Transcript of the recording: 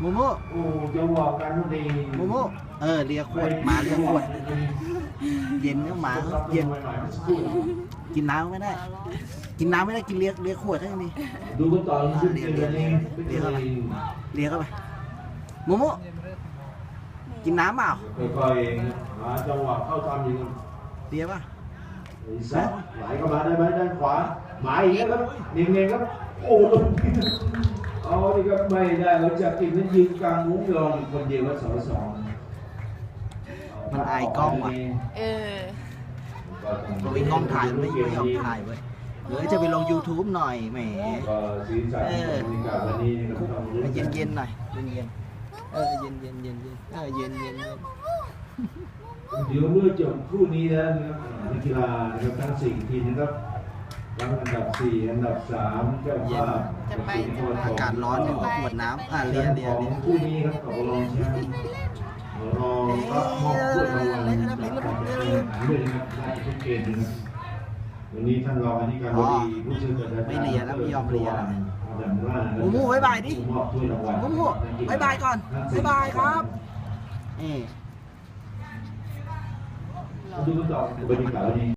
โมโมโอ้จะบอกกันว่าดีโมโมเออเลียขวดหมาเลียขวด เย็นก็หมาเย็นกินน้ำไม่ได้ กินน้ำไม่ได้กินเลียเลียขวดได้นี่ดูกันต่อขึ้นเดือนนี้เรียกอะไรเลียเข้าไปโมโมกินน้ำเปล่าค่อยๆหาจังหวะเข้าทำอย่างนี้เลียป่ะแซะไหลเข้ามาได้ไหมด้านขวาหมายอีกแล้วครับเนียนๆครับโอ้ ลงเอาดิครับไม่ได้เราจะกินนั้นยืนกลางมุ้งยองอยู่คนเดียวว่าสองสองมันอายกล้องว่ะ เออตัวมีกล้องถ่ายไม่ไม่ยอมถ่ายเว้ยเดี๋ยวจะไปลง YouTube หน่อยแหมก็สีสันบรรยากาศวันนี้นะครับต้องรู้เย็นเย็นๆหน่อยเย็นเย็นๆเออเย็นเย็นเย็นเย็นเออเย็นเย็นเย็นเดี๋ยวเมื่อจบคู่นี้แล้วนะครับนักกีฬานะครับทั้งสี่ทีมนะครับ รับอันดับสี่อันดับสามเจ้าภาพจะไปจะไป อากาศร้อนอยู่ก็ขวดน้ำอะเลียเลียของเลียคู่นี้ครับกับรองแชมป์รองก็มอบถ้วยรางวัลจากการแข่งขันด้วยนะครับได้ทุกเกมนะครับวันนี้ท่านรองอธิการบดีผู้ช่วยศาสตราจารย์ไม่เลียแล้วไม่ยอมเลียแล้ว ดังล่าหมูหมูบ๊ายบายดิ มอบถ้วยรางวัลโมโมบายบายก่อนบายบายครับเออดูกันต่อบรรยากาศวันนี้